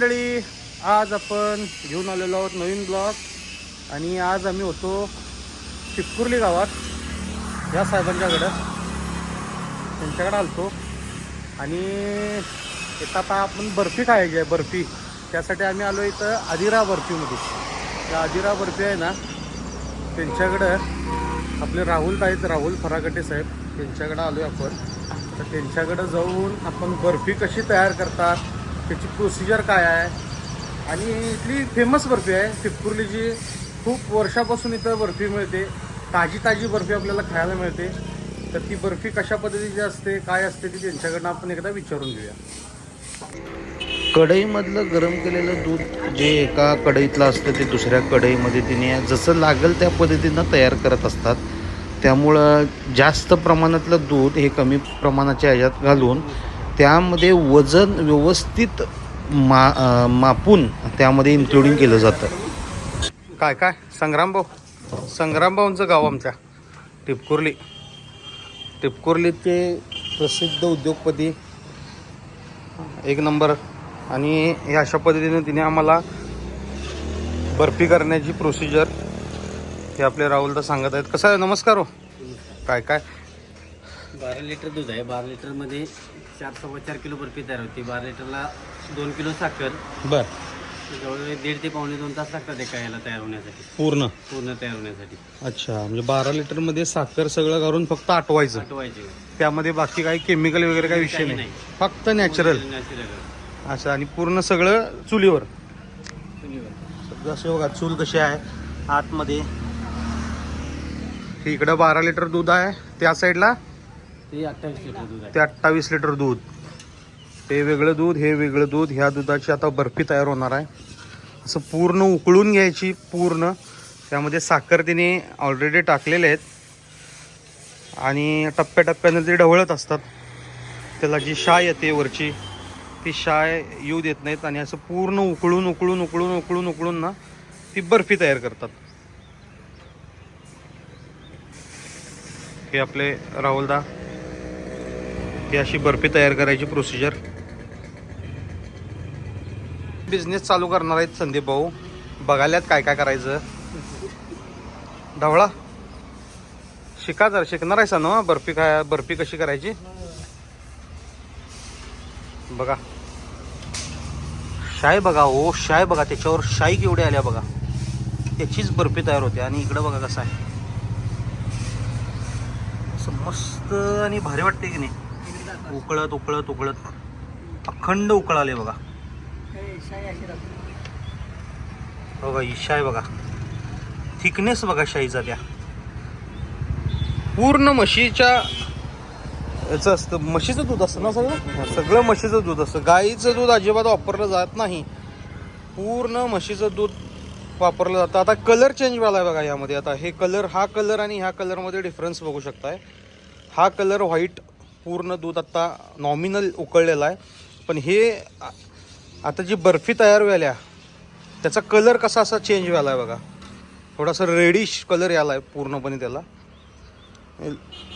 आज आपण घेऊन आलेलो आहोत नवीन ब्लॉग. आणि आज आम्ही होतो चिपकुर्ली गावात या साहेबांच्याकडं. त्यांच्याकडे आलतो. आणि इथं आता आपण बर्फी खायची आहे बर्फी. त्यासाठी आम्ही आलो इथं आदिरा बर्फीमध्ये. त्या आदिरा बर्फी आहे ना त्यांच्याकडं आपले राहुल आहेत राहुल फरागटे साहेब. त्यांच्याकडं आलो आहे आपण. तर त्यांच्याकडं जाऊन आपण बर्फी कशी तयार करतात त्याची प्रोसिजर काय आहे? आणि इथली फेमस बर्फी आहे चिपकुर्लीची खूप वर्षापासून इथं बर्फी मिळते. ताजी ताजी बर्फी आपल्याला खायला मिळते. तर ती बर्फी कशा पद्धतीची असते काय असते ती त्यांच्याकडनं आपण एकदा विचारून घेऊया. कढईमधलं गरम केलेलं दूध जे एका कढईतलं असतं ते दुसऱ्या कढईमध्ये तिने जसं लागेल त्या पद्धतीनं तयार करत असतात. त्यामुळं जास्त प्रमाणातलं दूध हे कमी प्रमाणाच्या ह्याच्यात घालून त्यामध्ये वजन व्यवस्थित मा मापून त्यामध्ये इन्क्लुडिंग केलं जातं. काय काय? संग्रामभाऊ संग्रामभाऊंचं गाव आमच्या. टिपकुर्ली. टिपकुर्लीचे प्रसिद्ध उद्योगपती एक नंबर. आणि हे अशा पद्धतीने तिने आम्हाला बर्फी करण्याची प्रोसिजर हे आपले राहुलदा सांगत आहेत. कसं आहे? नमस्कार हो. काय काय? बारा लिटर दूध आहे. बारा लिटरमध्ये चार सव्वा चार किलो बर्फी तयार होती. बारा लिटरला दोन किलो साखर. बर. जवळजवळ दीड ते पावणे दोन तास लागतात एका याला तयार होण्यासाठी. पूर्ण? पूर्ण तयार होण्यासाठी. अच्छा म्हणजे बारा लिटरमध्ये साखर सगळं घालून फक्त आटवायचं? आठवायचे त्यामध्ये बाकी काही केमिकल वगैरे काही विषय काही नाही? नाही. फक्त नॅचरल नॅचरल अच्छा आणि पूर्ण सगळं चुलीवर? असं बघा चूल कशी आहे आतमध्ये. इकडं बारा लिटर दूध आहे त्या साईडला ते अठ्ठावीस लिटर दूध आहे. ते अठ्ठावीस लिटर दूध. ते वेगळं दूध हे वेगळं दूध. ह्या दुधाची आता बर्फी तयार होणार आहे. असं पूर्ण उकळून घ्यायची पूर्ण. त्यामध्ये साखर तिने ऑलरेडी टाकलेले आहेत. आणि टप्प्याटप्प्यानं ते ढवळत असतात. त्याला जी शाय येते वरची ती शाय येऊ देत नाहीत. आणि असं पूर्ण उकळून उकळून उकळून उकळून उकळून ना ती बर्फी तयार करतात. हे आपले राहुलदा. ही अशी बर्फी तयार करायची प्रोसिजर बिझनेस चालू करणार आहेत संदीप भाऊ. बघायल्यात काय काय करायचं. ढवळा शिका जर शिकणार आहे सांग बर्फी काय बर्फी कशी करायची? बघा. शाय बघा हो, ओ शाय बघा त्याच्यावर शाई केवढे आल्या बघा. त्याचीच बर्फी तयार होते आणि इकडं बघा कसं आहे. असं मस्त आणि भारी वाटते की नाही. उकळत उकळत उकळत. अखंड उकळाले बघा. बघा ही शाय बघा थिकनेस बघा. शाईचा त्या. पूर्ण म्हशीच्या याचं असतं म्हशीचं दूध असतं ना सगळं? सगळं म्हशीचं दूध असतं. गाईचं दूध अजिबात वापरलं जात नाही. पूर्ण म्हशीचं दूध वापरलं जातं. आता कलर चेंज झाला आहे बघा यामध्ये. आता हे कलर हा कलर आणि ह्या कलरमध्ये डिफरन्स बघू शकताय. हा कलर व्हाईट पूर्ण दूध आता नॉमिनल उकळलेला आहे. पण हे आता जी बर्फी तयार व्हायल्या त्याचा कलर कसा असा चेंज व्हायला आहे बघा. थोडासा रेडिश कलर याला आहे पूर्णपणे त्याला.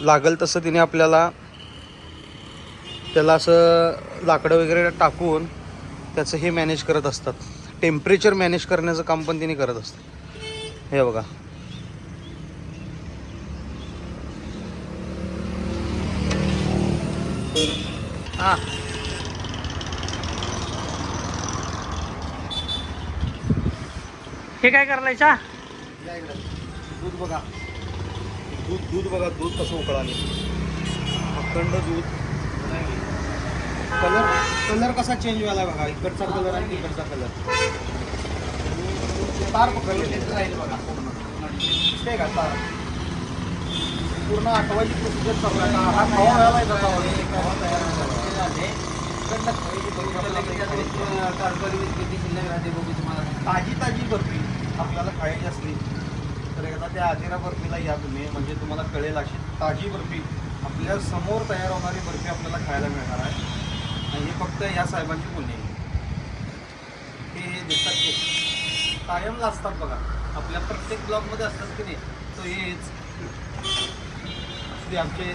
लागल तसं तिने आपल्याला त्याला असं लाकडं वगैरे टाकून त्याचं हे मॅनेज करत असतात. टेम्परेचर मॅनेज करण्याचं काम पण तिने करत असतात. हे बघा. हा. हे काय करायचा दूध बघा. दूध दूध बघा दूध कसं उकळाले. अखंड दूध. कलर कलर कसा चेंज झाला बघा. इकडचा कलर आणि इकडचा कलर. तार पकडले राहील बघा. पूर्ण. का तार? पूर्ण आठवायची प्रोसिजर चालू आहे आता हा व्हायला तयार ताजी ताजी बर्फी आपल्याला खायची असली तर एकदा त्या आजिरा बर्फीला या तुम्ही. म्हणजे तुम्हाला कळेल अशी ताजी बर्फी. आपल्यासमोर तयार होणारी बर्फी आपल्याला खायला मिळणार आहे. आणि हे फक्त या साहेबांची पुणे आहे. हे दिसतात ते. कायमला असतात बघा. आपल्या प्रत्येक ब्लॉगमध्ये असतात की नाही तो हेच. असले आमचे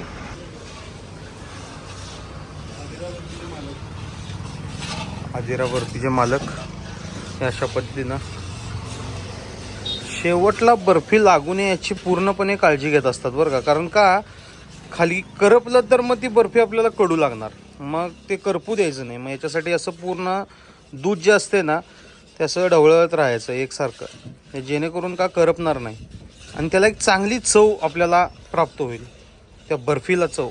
हजिरावरतीचे मालक अशा पद्धतीनं शेवटला बर्फी लागू नये याची पूर्णपणे काळजी घेत असतात बरं का? कारण का? खाली करपलं तर मग ती बर्फी आपल्याला कडू लागणार. मग ते करपू द्यायचं नाही. मग याच्यासाठी असं पूर्ण दूध जे असते ना ते असं ढवळत राहायचं एकसारखं. जेणेकरून का करपणार नाही. आणि त्याला एक चांगली चव आपल्याला प्राप्त होईल. त्या बर्फीला चव.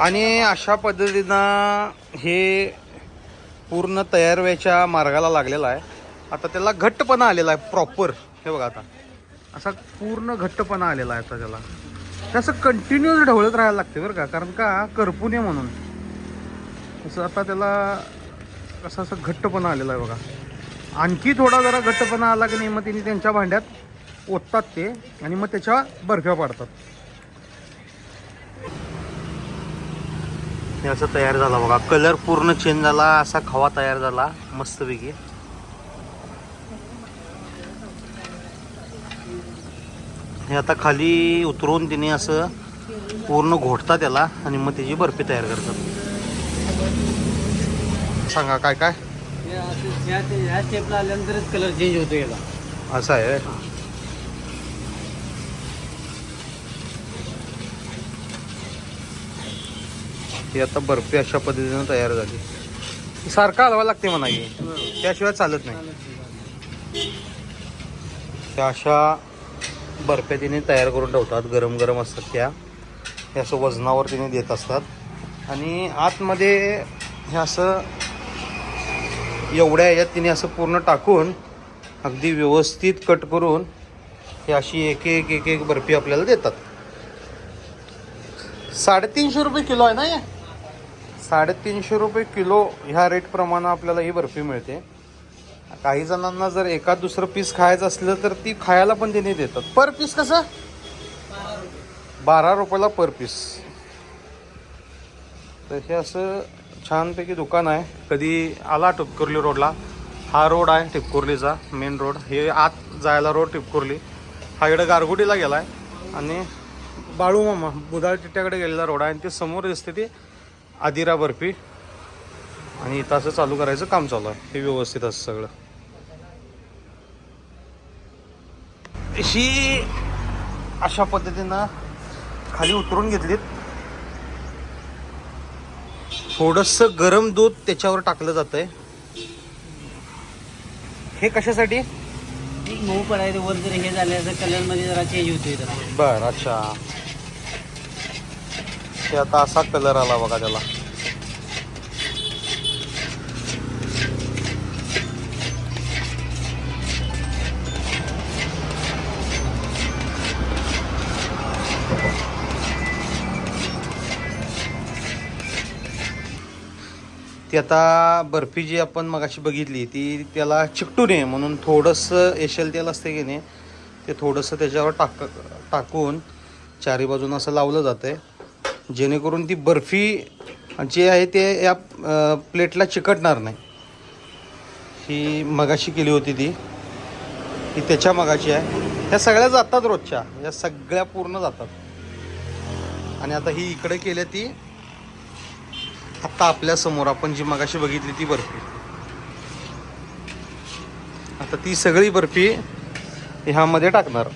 आणि अशा पद्धतीनं हे पूर्ण तयार व्हायच्या मार्गाला लागलेला आहे. आता त्याला घट्टपणा आलेला आहे प्रॉपर हे बघा आता. असा पूर्ण घट्टपणा आलेला आहे आता त्याला. ते असं कंटिन्युअस ढवळत राहायला लागते बरं का? कारण का? करपू नये म्हणून. असं आता त्याला असं असं घट्टपणा आलेला आहे बघा. आणखी थोडा जरा घट्टपणा आला की नाही मग तिने त्यांच्या भांड्यात ओततात ते आणि मग त्याच्या बर्फ्या पाडतात. हे असं तयार झाला बघा. कलर पूर्ण चेंज झाला असा खवा तयार झाला मस्तपैकी. हे आता खाली उतरवून तिने असं पूर्ण घोटतात त्याला आणि मग त्याची बर्फी तयार करतात. सांगा काय काय? हे स्टेपला आल्यानंतरच कलर चेंज होतो याला असं आहे ही आता बर्फी अशा पद्धतीनं तयार झाली. सारखं हलवा लागते म्हणा की त्याशिवाय चालत नाही. त्या अशा बर्फ्या तिने तयार करून ठेवतात. गरम गरम असतात त्या. हे असं वजनावर तिने देत असतात. आणि आतमध्ये हे असं एवढ्या याच्यात तिने असं पूर्ण टाकून अगदी व्यवस्थित कट करून हे अशी एक एक एक एक बर्फी आपल्याला देतात. साडेतीनशे रुपये किलो आहे ना या साडेतीनशे रुपये किलो ह्या रेट प्रमाणे आपल्याला ही बर्फी मिळते. काही जणांना जर एका दुसरं पीस खायचं असलं तर ती खायला पण तिने देतात. पर पीस कसं? बारा रुपयाला पर पीस तर हे असं छानपैकी दुकान आहे. कधी आला टिपकुर्ली रोडला? हा रोड आहे टिपकुर्लीचा मेन रोड हे आत जायला रोड टिपकुर्ली. हा इकडे गारगुटीला गेला आहे आणि बाळू मामा बुधाळ चिट्ट्याकडे गेलेला रोड आहे. आणि ते समोर दिसते ती आदिरा बर्फी आणि इथं असं चालू करायचं काम चालू आहे. हे व्यवस्थित असं सगळं. ही अशा पद्धतीनं खाली उतरून घेतलीत. थोडंसं गरम दूध त्याच्यावर टाकलं जातंय. हे कशासाठी? मऊ पडायचं वर जर हे झालं तर कलरमध्ये जरा चेंज होतोय बर अच्छा. ते आता असा कलर आला बघा त्याला. ती आता बर्फी जी आपण मगाशी बघितली ती त्याला चिकटू नये म्हणून थोडंसं एशल तेल असते की नाही ते थोडंसं त्याच्यावर टाक टाकून चारी बाजूनं असं लावलं जातं आहे जेणेकरून ती बर्फी जी आहे ते या प्लेटला चिकटणार नाही. ही मगाशी केली होती ती. ही त्याच्या मगाशी आहे. ह्या सगळ्या जातात रोजच्या. या सगळ्या पूर्ण जातात. आणि आता ही इकडे केली ती. आत्ता आपल्यासमोर आपण जी मगाशी बघितली ती बर्फी. आता ती सगळी बर्फी ह्यामध्ये टाकणार.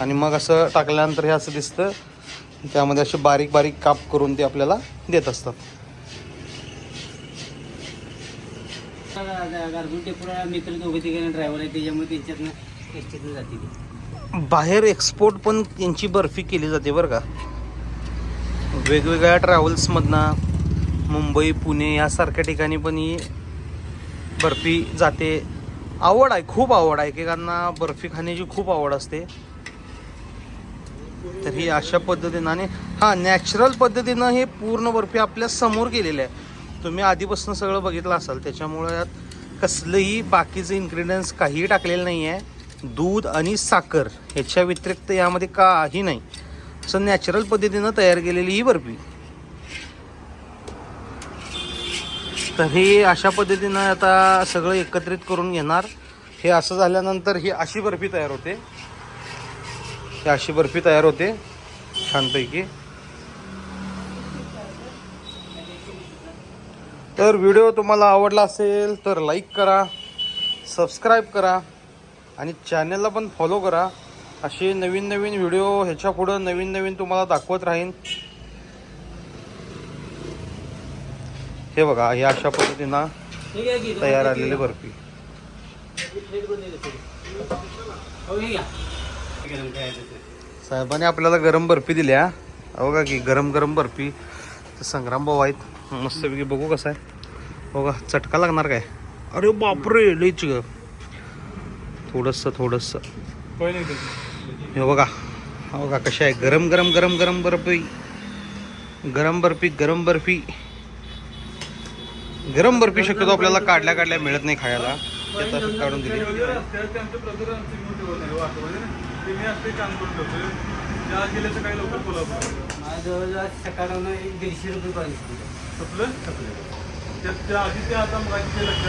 आणि मग असं टाकल्यानंतर हे असं दिसतं त्यामध्ये असे बारीक बारीक काप करून ते आपल्याला देत असतात. बाहेर एक्सपोर्ट पण त्यांची बर्फी केली जाते बरं का. वेगवेगळ्या ट्रॅव्हल्समधनं मुंबई पुणे यासारख्या ठिकाणी पण ही बर्फी जाते. आवड आहे खूप आवड आहे. एकेकांना बर्फी खाण्याची खूप आवड असते. तर ही अशा पद्धतीनं आणि हां नॅचरल पद्धतीनं हे पूर्ण बर्फी आपल्यासमोर केलेले आहे. तुम्ही आधीपासून सगळं बघितलं असाल त्याच्यामुळे यात कसलंही बाकीचं इन्ग्रेडियंट्स काहीही टाकलेलं नाही आहे दूध आणि साखर ह्याच्या व्यतिरिक्त यामध्ये काही नाही. असं नॅचरल पद्धतीनं तयार केलेली ही बर्फी. तर हे अशा पद्धतीनं आता सगळं एकत्रित करून घेणार. हे असं झाल्यानंतर ही अशी बर्फी तयार होते. ही अशी बर्फी तयार होते. छानपैकी. तर व्हिडिओ तुम्हाला आवडला असेल तर लाईक करा सबस्क्राईब करा आणि चॅनलला पण फॉलो करा. असे नवीन नवीन व्हिडिओ ह्याच्या पुढं नवीन नवीन तुम्हाला दाखवत राहीन. हे बघा हे अशा पद्धतीनं तयार आलेली बर्फी. गरम साहेबांनी आपल्याला गरम बर्फी दिल्या हो. का की गरम गरम बर्फी. तर संग्राम भाऊ आहेत. मस्तपैकी बघू कसं आहे. हो का चटका लागणार काय? अरे बापरे लईच ग. थोडंसं थोडंसं. हे बघा. हो का कशा आहे. गरम गरम गरम गरम बर्फी. गरम बर्फी गरम बर्फी. गरम बर्फी शक्यतो आपल्याला काढल्या काढल्या मिळत नाही खायला. काढून दिली. ते आता काढून दिली माझं जवळजवळ सकाळनं एक दीडशे रुपये पाहिजे त्या आधी ते आता मग